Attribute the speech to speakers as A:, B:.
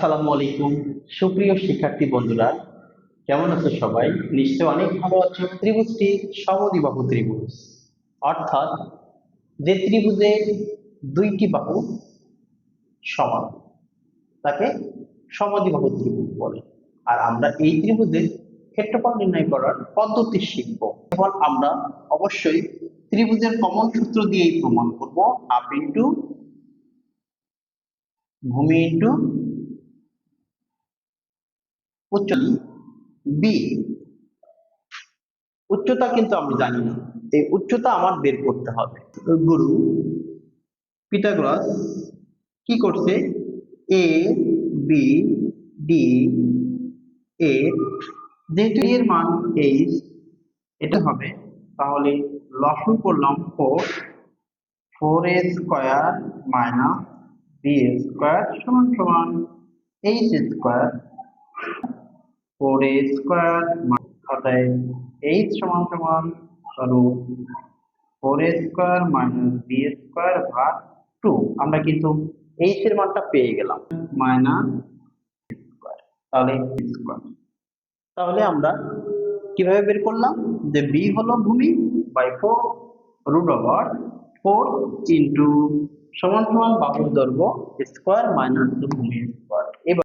A: আসসালামু আলাইকুম। সুপ্রিয় শিক্ষার্থী বন্ধুরা, কেমন আছো সবাই? নিশ্চয় অনেক ভালো আছো। ত্রিভুজটি সমদ্বিবাহু ত্রিভুজ। অর্থাৎ যে ত্রিভুজে দুইটি বাহু সমান, তাকে সমদ্বিবাহু ত্রিভুজ বলে। আর আমরা এই ত্রিভুজের ক্ষেত্রফল নির্ণয় করার পদ্ধতি শিখব। এখন আমরা অবশ্যই ত্রিভুজের কমন সূত্র দিয়েই প্রমাণ করব। হাফ ইন্টু, ভূমি ইন্টু উচ্চতা বি উচ্চতা কিন্তু আমি জানি না। এই উচ্চতা আমার বের করতে হবে। গুরু পিথাগোরাস কি করছে? এ বি ডি এ যেহেতু এর মান এইচ এটা হবে। তাহলে লসু করলাম four four A square minus B square সমান সমান H square four A square অতএব এইচ সমান সমান স্বরূপ four A square minus B square ভাগ টু আমরা কিন্তু এইচ এর মানটা পেয়ে গেলাম মাইনাস স্কোয়ার তাহলে স্কোয়ার তাহলে আমরা কীভাবে বের করলাম? যে বি হলো ভূমি by four root over four into সমান সমান বাহুর দৈর্ঘ্য স্কোয়ার মাইনাস ভূমি